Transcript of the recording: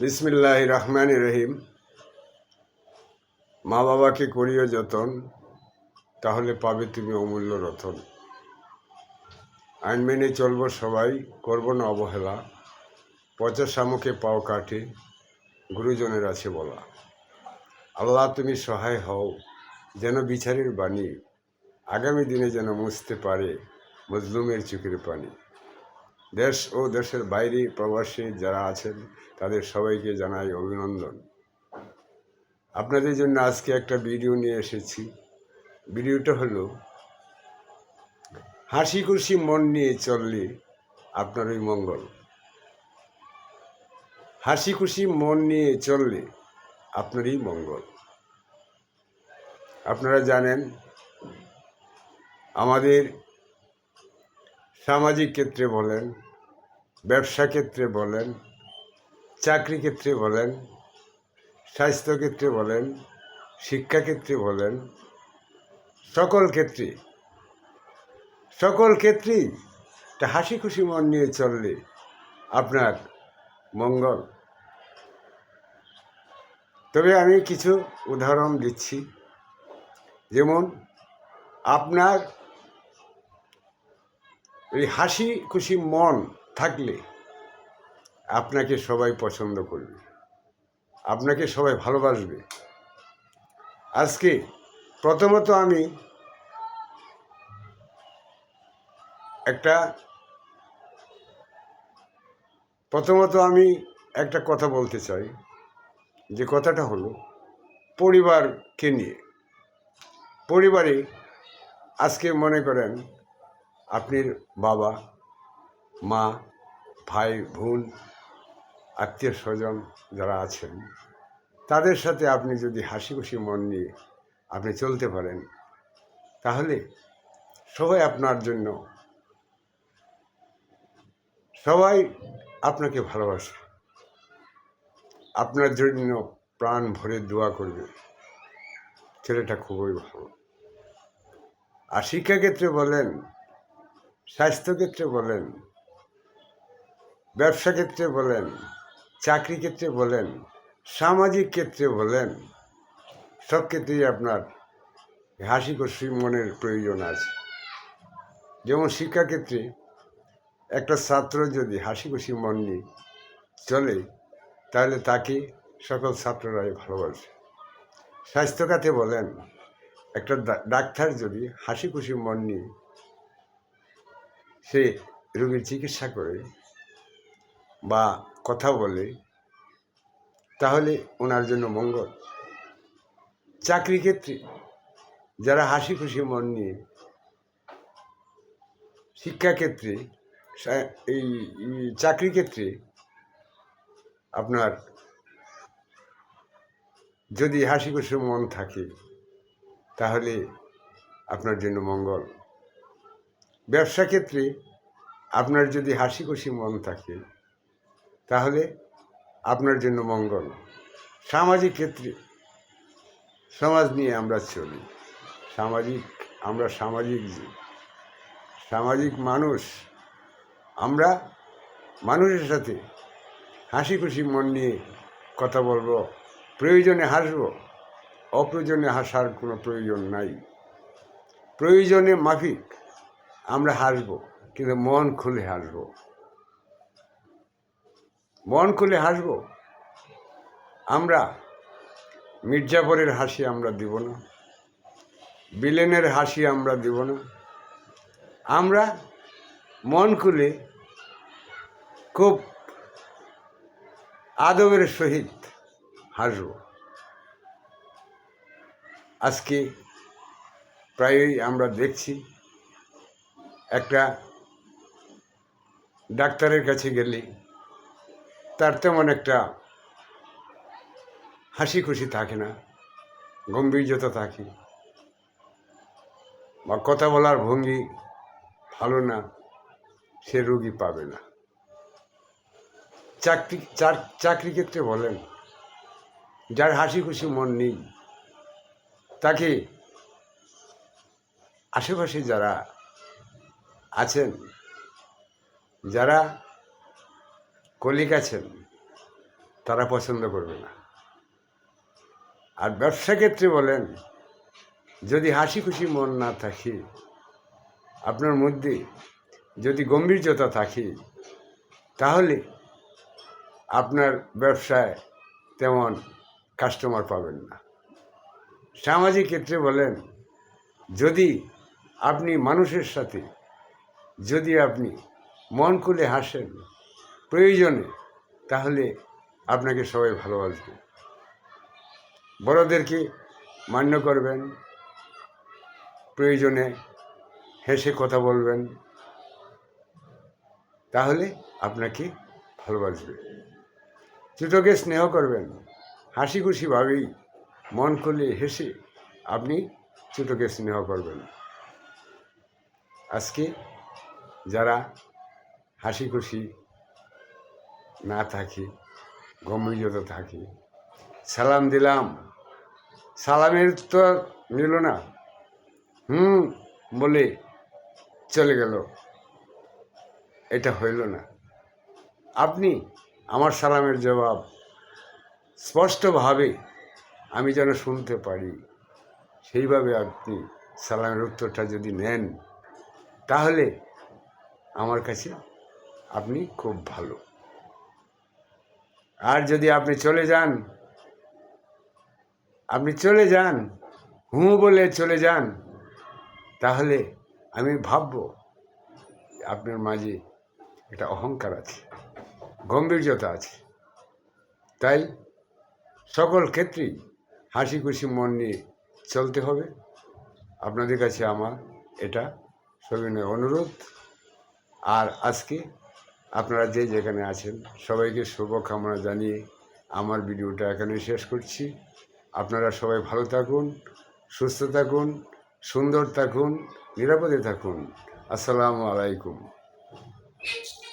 বিসমিল্লাহ রহমান রহিম। মা বাবাকে করিও যতন, তাহলে পাবে তুমি অমূল্য রতন। আইন মেনে চলবো সবাই, করব না অবহেলা। পচা শামুকে পাও কাটে গুরুজনের আছে বলা। আল্লাহ তুমি সহায় হও, যেন বিচারের বাণী আগামী দিনে যেন মুছতে পারে মজলুমের চোখের পানি। দেশ ও দেশের বাইরে প্রবাসী যারা আছেন, তাদের সবাইকে জানাই অভিনন্দন। আপনাদের জন্য আজকে একটা ভিডিও নিয়ে এসেছি। ভিডিওটা হলো হাসি খুশি মন নিয়ে চললে আপনারই মঙ্গল। হাসি খুশি মন নিয়ে চললে আপনারই মঙ্গল। আপনারা জানেন, আমাদের সামাজিক ক্ষেত্রে বলেন, ব্যবসা ক্ষেত্রে বলেন, চাকরি ক্ষেত্রে বলেন, স্বাস্থ্য ক্ষেত্রে বলেন শিক্ষাক্ষেত্রে বলেন, সকল ক্ষেত্রে, সকল ক্ষেত্রেই একটা হাসি খুশি মন নিয়ে চললে আপনার মঙ্গল। তবে আমি কিছু উদাহরণ দিচ্ছি। যেমন, আপনার এই হাসি খুশি মন থাকলে আপনাকে সবাই পছন্দ করবে। আপনাকে সবাই ভালোবাসবে। আজকে প্রথমত আমি একটা প্রথমত আমি একটা কথা বলতে চাই। যে কথাটা হলো পরিবারকে নিয়ে। পরিবারে আজকে মনে করেন আপনার বাবা, মা, ভাই, বোন, আত্মীয় স্বজন যারা আছেন, তাদের সাথে আপনি যদি হাসি খুশি মন নিয়ে আপনি চলতে পারেন, তাহলে সবাই আপনার জন্য, সবাই আপনাকে ভালোবাসে। আপনার জন্য প্রাণ ভরে দোয়া করবে। ছেলেটা খুবই ভালো। আর শিক্ষাক্ষেত্রে বলেন স্বাস্থ্যক্ষেত্রে বলেন ব্যবসা ক্ষেত্রে বলেন চাকরি ক্ষেত্রে বলেন সামাজিক ক্ষেত্রে বলেন, সব ক্ষেত্রেই আপনার হাসি খুশি মনের প্রয়োজন আছে। যেমন শিক্ষাক্ষেত্রে একটা ছাত্র যদি হাসি খুশি মন নিয়ে চলে, তাহলে তাকে সকল ছাত্ররাই ভালোবাসে। স্বাস্থ্য খাতে বলেন, একটা ডাক্তার যদি হাসি খুশি মন নিয়ে সে রোগীর চিকিৎসা করে বা কথা বলে, তাহলে ওনার জন্য মঙ্গল। চাকরি ক্ষেত্রে যারা হাসি খুশি মন নিয়ে শিক্ষাক্ষেত্রে এই চাকরি ক্ষেত্রে আপনার যদি হাসি খুশি মন থাকে, তাহলে আপনার জন্য মঙ্গল। ব্যবসা ক্ষেত্রে আপনার যদি হাসি খুশি মন থাকে, তাহলে আপনার জন্য মঙ্গল। সামাজিক ক্ষেত্রে সমাজ নিয়ে আমরা চলি। সামাজিক, আমরা সামাজিক জীব সামাজিক মানুষ, আমরা মানুষের সাথে হাসি খুশি মন নিয়ে কথা বলব, প্রয়োজনে হাসব, অপ্রয়োজনে হাসার কোনো প্রয়োজন নাই। প্রয়োজনে মাফিক আমরা হাসবো, কিন্তু মন খুলে হাসবো। মন খুলে হাসবো? আমরা, মির্জাপুরের হাসি আমরা দিব না। বিলেনের হাসি আমরা দিব না। আমরা মন খুলে খুব আদবের সহিত হাসব। আজকে প্রায়ই আমরা দেখছি একটা ডাক্তারের কাছে গেলে, তার তেমন একটা হাসি খুশি থাকে না গম্ভীর্যতা থাকে বা কথা বলার ভঙ্গি ভালো না, সে রুগী পাবে না। চাকরি চাকরি ক্ষেত্রে বলেন, যার হাসি খুশি মন নেই, তাকে আশেপাশে যারা আছেন, যারা কলিক আছেন, তারা পছন্দ করবে না। আর ব্যবসা ক্ষেত্রে বলেন, যদি হাসি খুশি মন না থাকি, আপনার মধ্যে যদি গম্ভীর্যতা থাকে, তাহলে আপনার ব্যবসায় তেমন কাস্টমার পাবেন না। সামাজিক ক্ষেত্রে বলেন, যদি আপনি মানুষের সাথে যদি আপনি মন খুলে হাসেন, প্রয়োজনে, তাহলে আপনাকে সবাই ভালোবাসবে। বড়দেরকে মান্য করবেন, প্রয়োজনে হেসে কথা বলবেন, তাহলে আপনাকে ভালোবাসবে। ছোটোকে স্নেহ করবেন হাসি খুশিভাবেই মন খুলে হেসে আপনি ছোটোকে স্নেহ করবেন। আজকে যারা হাসি খুশি না থাকি গম্ভীর্যতা থাকি, সালাম দিলাম। সালামের তো নিল না। হুম, বলে চলে গেল। এটা হইল না। আপনি আমার সালামের জবাব স্পষ্টভাবে আমি যেন শুনতে পারি, সেইভাবে আপনি সালামের উত্তরটা যদি নেন, তাহলে আমার কাছে আপনি খুব ভালো। আর যদি আপনি চলে যান, আপনি চলে যান, হু বলে চলে যান, তাহলে আমি ভাবব আপনার মাঝে একটা অহংকার আছে গম্ভীর্যতা আছে। তাই সকল ক্ষেত্রেই হাসি খুশি মন নিয়ে চলতে হবে। আপনাদের কাছে আমার এটা সবিনয় অনুরোধ। আর আজকে আপনারা যে যেখানে আছেন, সবাইকে শুভকামনা জানিয়ে আমার ভিডিওটা এখানে শেষ করছি। আপনারা সবাই ভালো থাকুন, সুস্থ থাকুন, সুন্দর থাকুন, নিরাপদে থাকুন। আসসালামু আলাইকুম।